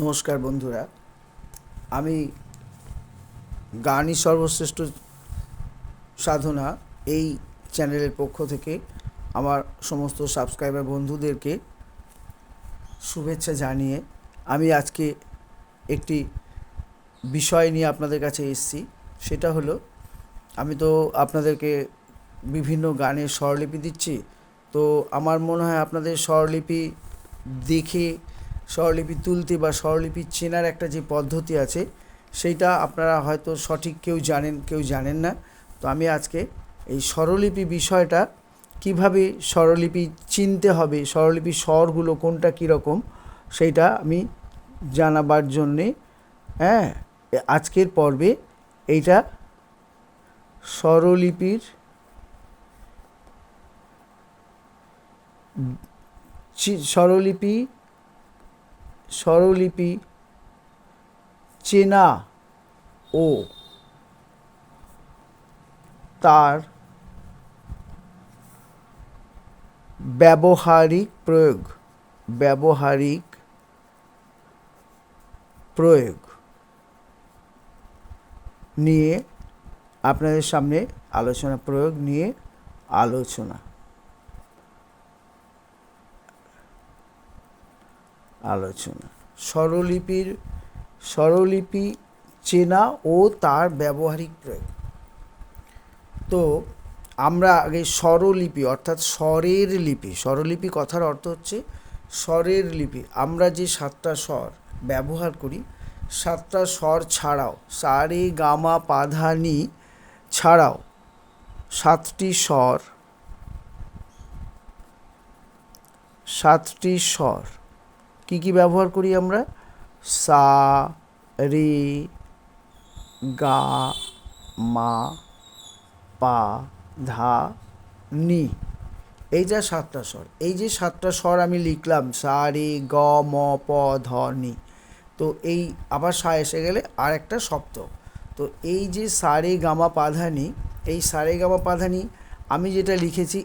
নমস্কার বন্ধুরা। আমি গানই সর্বশ্রেষ্ঠ সাধনা এই চ্যানেলের পক্ষ থেকে আমার সমস্ত সাবস্ক্রাইবার বন্ধুদেরকে শুভেচ্ছা জানিয়ে আমি আজকে একটি বিষয় নিয়ে আপনাদের কাছে এসেছি। সেটা হলো, আমি তো আপনাদেরকে বিভিন্ন গানের স্বরলিপি দিচ্ছি। তো আমার মনে হয় আপনাদের স্বরলিপি দেখে স্বরলিপি তুলতে বা স্বরলিপি চেনার একটা যে পদ্ধতি আছে, সেইটা আপনারা হয়তো সঠিক কেউ জানেন কেউ জানেন না। তো আমি আজকে এই স্বরলিপি বিষয়টা কীভাবে স্বরলিপি চিনতে হবে, স্বরলিপি স্বরগুলো কোনটা কীরকম, সেইটা আমি জানাবার জন্যে হ্যাঁ আজকের পর্বে এইটা স্বরলিপির স্বরলিপি স্বরলিপি চেনা ও তার ব্যবহারিক প্রয়োগ ব্যবহারিক প্রয়োগ নিয়ে আপনাদের সামনে আলোচনা, প্রয়োগ নিয়ে আলোচনা। আলোচনা। স্বরলিপির, স্বরলিপি চেনা ও তার ব্যবহারিক প্রয়োগ। তো, আমরা আগে স্বরলিপি অর্থাৎ স্বরের লিপি, স্বরলিপি কথার অর্থ হচ্ছে স্বরের লিপি। আমরা যে সাতটা স্বর ব্যবহার করি, সাতটা স্বর ছাড়াও, সারে, গামা, পাধানি ছাড়াও সাতটি স্বর সাতটি স্বর কি কি ব্যবহার করি আমরা? সা, রে, গা, মা, পা, ধা, নি। এই যা সাতটা স্বর। এই যে সাতটা স্বর আমি লিখলাম, সা, রে, গ, ম, প, ধ, নি। তো এই আবার সা এসে গেলে আর একটা সপ্ত তো এই যে সারে গামা পাধানি এই সারে গামা পাধানি আমি যেটা লিখেছি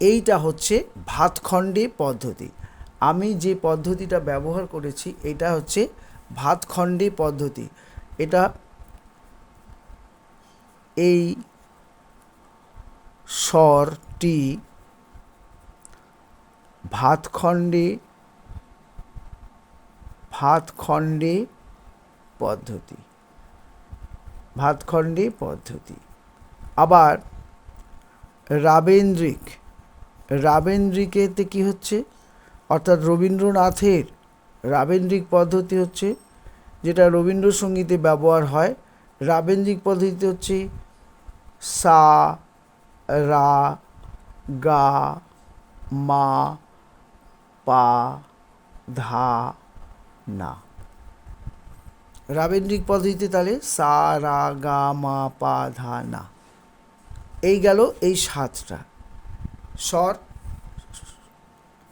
এইটা হচ্ছে ভাতখণ্ডে পদ্ধতি। আমি যে পদ্ধতিটা ব্যবহার করেছি, এটা হচ্ছে ভাতখণ্ডে পদ্ধতি। এটা এই স্বরটি ভাতখণ্ডে ভাতখণ্ডে পদ্ধতি। ভাতখণ্ডে পদ্ধতি। আবার রাবেন্দ্রিক। রাবেন্দ্রিকেতে কি হচ্ছে? অর্থাৎ রবীন্দ্রনাথের রাবেন্দ্রিক পদ্ধতি হচ্ছে, যেটা রবীন্দ্রসঙ্গীতে ব্যবহার হয়, রাবেন্দ্রিক পদ্ধতি হচ্ছে সা, রা, গা, মা, পা, ধা, না। রাবেন্দ্রিক পদ্ধতিতে তাহলে সা, রা, গা, মা, পা, ধা, না। এই গেল এই সাতটা। স্বর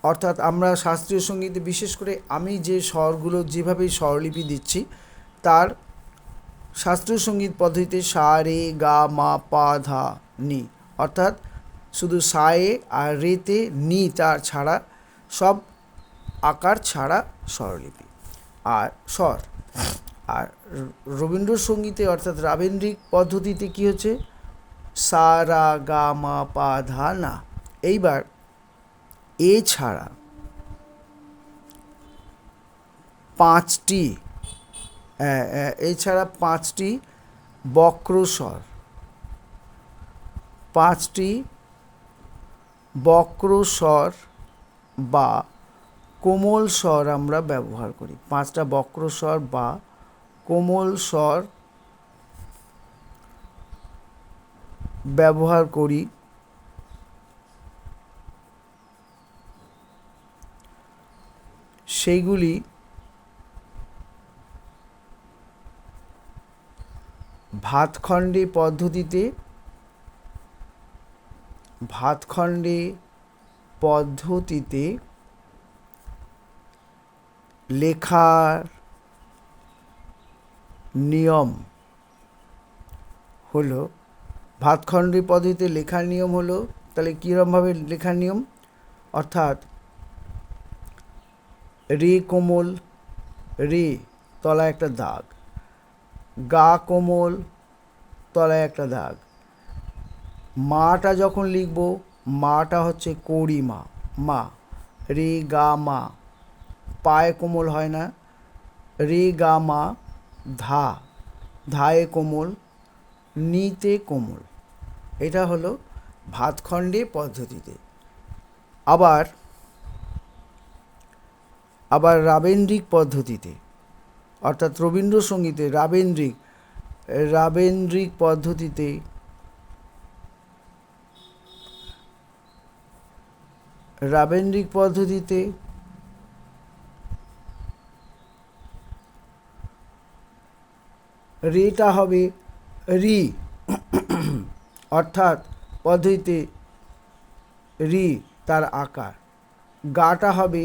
অর্থাৎ আমরা শাস্ত্রীয় সঙ্গীতে বিশেষ করে আমি যে স্বরগুলো যেভাবে স্বরলিপি দিচ্ছি, তার শাস্ত্রীয় সংগীত পদ্ধতিতে সা, রে, গা, মা, পা, ধা, নি, অর্থাৎ শুধু সায়ে আর রেতে নি, তার ছাড়া সব আকার ছাড়া স্বরলিপি। আর স্বর, আর রবীন্দ্রসঙ্গীতে অর্থাৎ রাবেন্দ্রিক পদ্ধতিতে কি হচ্ছে? সা, রা, গা, মা, পা, ধা, না, এইবার এছাড়া পাঁচটি এছাড়া পাঁচটি বক্রস্বর। পাঁচটি বক্রস্বর বা কোমল স্বর আমরা ব্যবহার করি। পাঁচটা বক্রস্বর বা কোমল স্বর ব্যবহার করি। সেইগুলি ভাতখণ্ডে পদ্ধতিতে ভাতখণ্ডে পদ্ধতিতে লেখার নিয়ম হলো, ভাতখণ্ডে পদ্ধতিতে লেখার নিয়ম হলো, তাহলে কীরমভাবে লেখার নিয়ম? অর্থাৎ রে কোমল, রে তলায় একটা দাগ, গা কোমল, তলায় একটা দাগ। মাটা যখন লিখব, মাটা হচ্ছে কড়ি মা মা। রে গা মা। পায়ে কোমল হয় না। রে গা মা, ধা। ধায়ে কোমল, নিতে কোমল। এটা হলো ভাতখণ্ডে পদ্ধতিতে। আবার আবার রাবেন্দ্রিক পদ্ধতিতে, অর্থাৎ রবীন্দ্রসঙ্গীতে রাবেন্দ্রিক রাবেন্দ্রিক পদ্ধতিতে রাবেন্দ্রিক পদ্ধতিতে রেটা হবে রি, অর্থাৎ পদ্ধতিতে রি তার আকার, গাটা হবে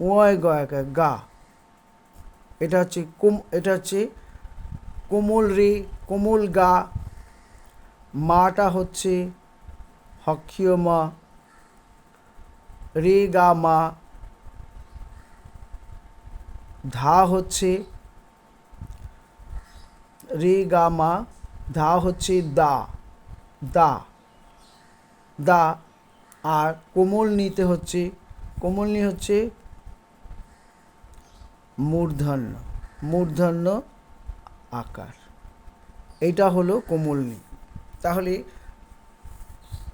ওয় গয়াকা গা। এটা হচ্ছে কোম, এটা হচ্ছে কোমল রে, কোমল গা। মাটা হচ্ছে হক্ষীয় মা। রে গা মা। ধা হচ্ছে, রে গা মা। ধা হচ্ছে দা দা দা। আর কোমল নিতে হচ্ছে কোমল নি হচ্ছে মূর্ধন্য মূর্ধন্য আকার। এটা হলো কোমলনি। তাহলে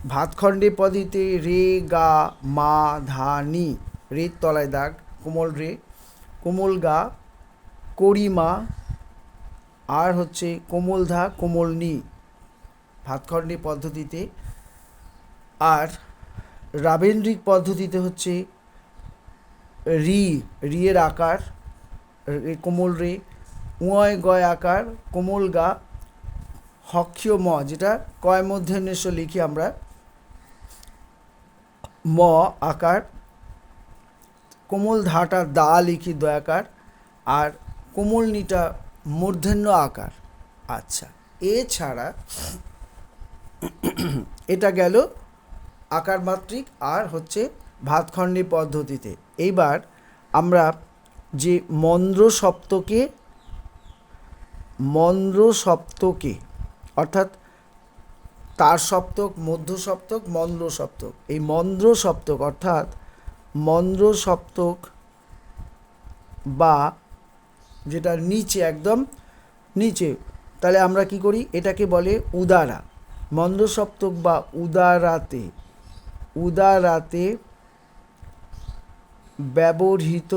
ভাতখণ্ডে পদিতে রে, গা, মা, ধা, নি, রে, তলায় দাগ, কোমল রে, কোমল গা করিমা আর হচ্ছে কোমল ধা, কোমল নি, ভাতখণ্ডে পদ্ধতিতে। আর রাবেন্দ্রিক পদ্ধতিতে হচ্ছে রি রিয়ের আকার কোমল রে, উঁয় গয় আকার, কোমল গা, হক্ষীয় ম, যেটা কয় মধ্যে নিঃস্ব লিখি আমরা। ম আকার, কোমল ধাটা দা লিখি দয়াকার আর কোমল নিটা মূর্ধন্য আকার। আচ্ছা এছাড়া এটা গেল আকার মাত্রিক আর হচ্ছে ভাতখণ্ডী পদ্ধতিতে। এইবার আমরা যে মন্দ্র সপ্তকে মন্দ্র সপ্তকে অর্থাৎ তার সপ্তক মধ্য সপ্তক মন্দ্র সপ্তক এই মন্দ্র সপ্তক অর্থাৎ মন্দ্র সপ্তক বা যেটা নিচে একদম নিচে, তাহলে আমরা কি করি? এটাকে বলে উদারা। মন্দ্র সপ্তক বা উদারাতে উদারাতে ব্যবহৃত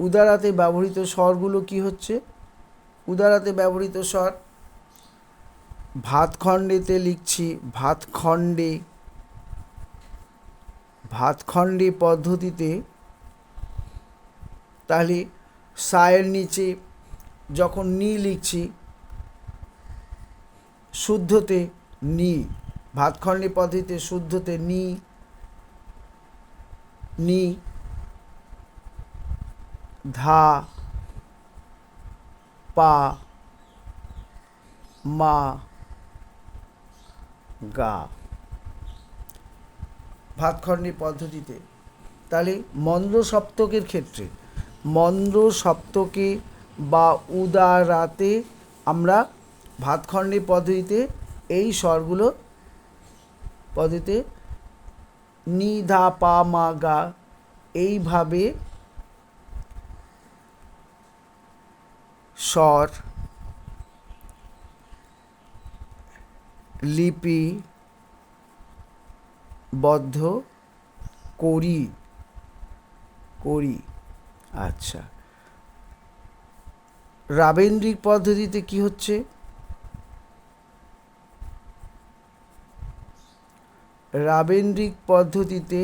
উদারাতে ব্যবহৃত স্বরগুলো কি হচ্ছে? উদারাতে ব্যবহৃত স্বর, ভাতখণ্ডেতে লিখছি, ভাতখণ্ডে ভাতখণ্ডে পদ্ধতিতে, তাহলে সায়ের নিচে যখন নি লিখছি, শুদ্ধতে নি, ভাতখণ্ডে পদ্ধতিতে শুদ্ধতে নি নি ধা, পা, মা, গা। ভাতখণ্ডী পদ্ধতিতে। তাহলে মন্দ্র সপ্তকের ক্ষেত্রে মন্দ্র সপ্তকে বা উদারাতে আমরা ভাতখণ্ডী পদ্ধতিতে এই স্বরগুলো পদ্ধতিতে নি, ধা, পা, মা, গা এইভাবে স্বর, লিপি, বদ্ধ, করি করি আচ্ছা। রাবেন্দ্রিক পদ্ধতিতে কি হচ্ছে? রাবেন্দ্রিক পদ্ধতিতে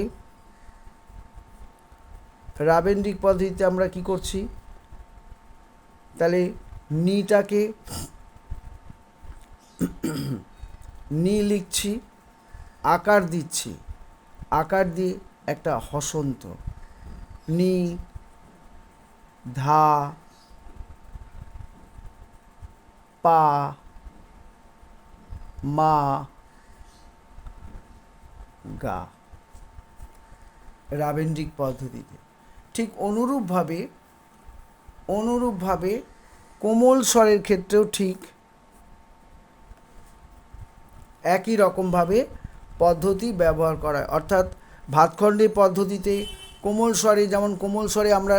রাবেন্দ্রিক পদ্ধতিতে আমরা কি করছি? তাহলে নিটাকে নি লিখছি, আকার দিচ্ছি। আকার দিয়ে একটা হসন্ত। নি, ধা, পা, মা, গা। রাবেন্দ্রিক পদ্ধতিতে। ঠিক অনুরূপভাবে অনুরূপভাবে কোমল স্বরের ক্ষেত্রেও ঠিক একই রকমভাবে পদ্ধতি ব্যবহার করা হয়। অর্থাৎ ভাতখণ্ডী পদ্ধতিতে কোমল স্বরে যেমন কোমল স্বরে আমরা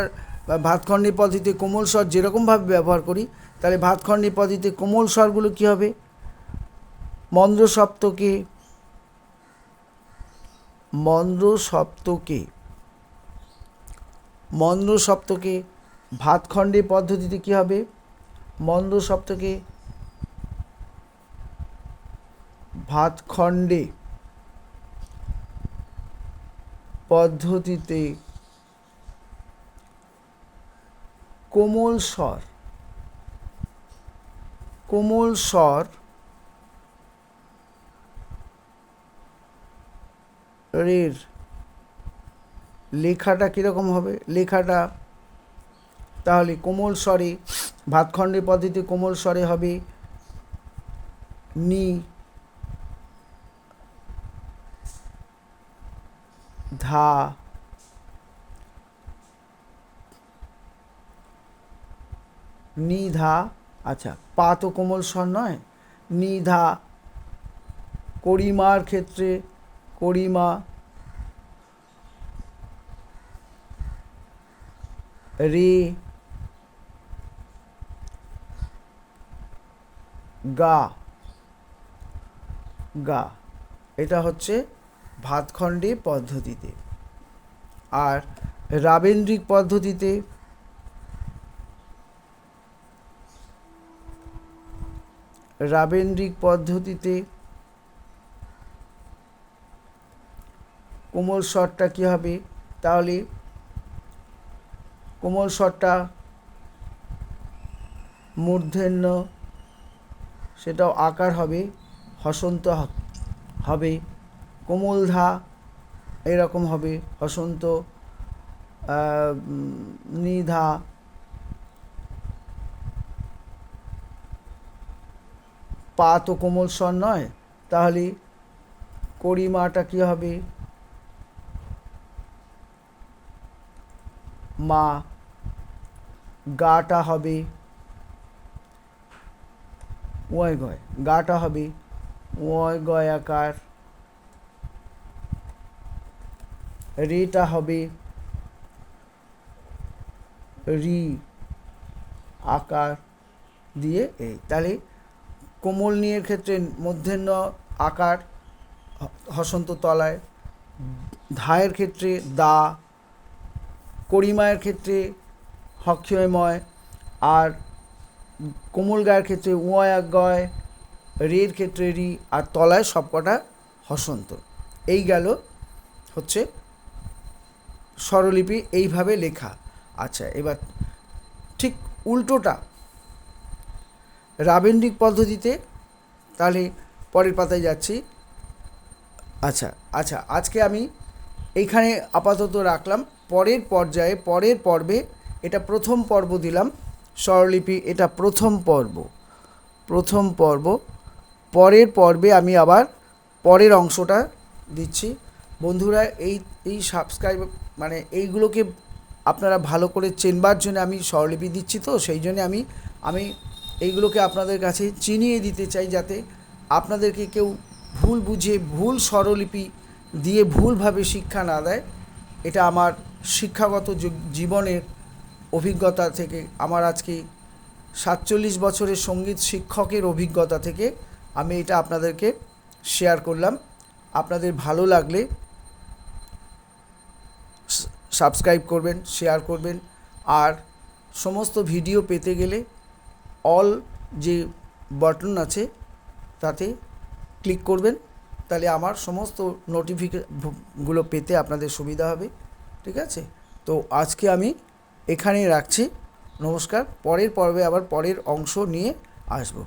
ভাতখণ্ডী পদ্ধতিতে কোমল স্বর যেরকমভাবে ব্যবহার করি, তাহলে ভাতখণ্ডী পদ্ধতিতে কোমল স্বরগুলো কী হবে? মন্দ্র সপ্তকে মন্দ্র সপ্তকে মন্দ্র সপ্তকে ভাতখণ্ডী পদ্ধতিতে কী হবে? মন্দ্র সপ্তকে ভাতখণ্ডে পদ্ধতিতে কোমল স্বর কোমল স্বর এর লেখাটা কীরকম হবে? লেখাটা তাহলে কোমল স্বরে ভাতখণ্ডের পদ্ধতিতে কোমল স্বরে হবে নি, ধা নিধা আচ্ছা পা তো কোমল স্বর নয় নিধা করিমার ক্ষেত্রে করিমা, রে গা। গা। এটা হচ্ছে ভাতখণ্ডে পদ্ধতিতে। আর রাবেন্দ্রিক পদ্ধতিতে রাবেন্দ্রিক পদ্ধতিতে কোমল স্বরটা কী হবে? তাহলে কোমল স্বরটা মূর্ধন্য সেটাও আকার হবে, হসন্ত হবে, কোমলধা এরকম হবে, হসন্ত নিধা। পা তো কোমল স্বর নয়, তাহলে করিমাটা কী হবে? মা, গাটা হবে। ওয় গয়, গাটা হবে ওয় গয় আকার, রেটা হবে রি আকার দিয়ে এই। তাহলে কোমল নিয়ের ক্ষেত্রে মধ্যাহ্ন আকার হসন্ত তলায়, ধায়ের ক্ষেত্রে দা, করিমায়ের ক্ষেত্রে হক্ষময়, আর কোমল গায়ের ক্ষেত্রে গয়, রের ক্ষেত্রে রি, আর তলায় সবকটা হসন্ত। এই গেল হচ্ছে স্বরলিপি এইভাবে লেখা। আচ্ছা এবার ঠিক উল্টোটা। রাবেন্দ্রিক পদ্ধতিতে, তাহলে পরের পাতায় যাচ্ছি। আচ্ছা আচ্ছা আজকে আমি এইখানে আপাতত রাখলাম। পরের পর্যায়ে, পরের পর্বে এটা প্রথম পর্ব দিলাম। স্বরলিপি, এটা প্রথম পর্ব। প্রথম পর্ব। পরের পর্বে আমি আবার পরের অংশটা দিচ্ছি। বন্ধুরা, এই এই সাবস্ক্রাইব মানে এইগুলোকে আপনারা ভালো করে চেনবার জন্য আমি স্বরলিপি দিচ্ছি তো, সেই জন্য আমি আমি এইগুলোকে আপনাদের কাছে চিনিয়ে দিতে চাই যাতে আপনাদেরকে কেউ ভুল বুঝে, ভুল স্বরলিপি দিয়ে ভুলভাবে শিক্ষা না দেয়। এটা আমার শিক্ষাগত জীবনের অভিজ্ঞতা থেকে, আমার আজকে সাতচল্লিশ বছরের সংগীত শিক্ষকের অভিজ্ঞতা থেকে আমি এটা আপনাদেরকে শেয়ার করলাম। আপনাদের ভালো লাগলে সাবস্ক্রাইব করবেন শেয়ার করবেন। আর সমস্ত ভিডিও পেতে গেলে অল যে বাটন আছে, তাতে ক্লিক করবেন। তাহলে আমার সমস্ত নোটিফিকেগুলো পেতে আপনাদের সুবিধা হবে। ঠিক আছে? তো আজকে আমি এখানেই রাখছি। নমস্কার। পরের পর্বে আবার পরের অংশ নিয়ে আসব।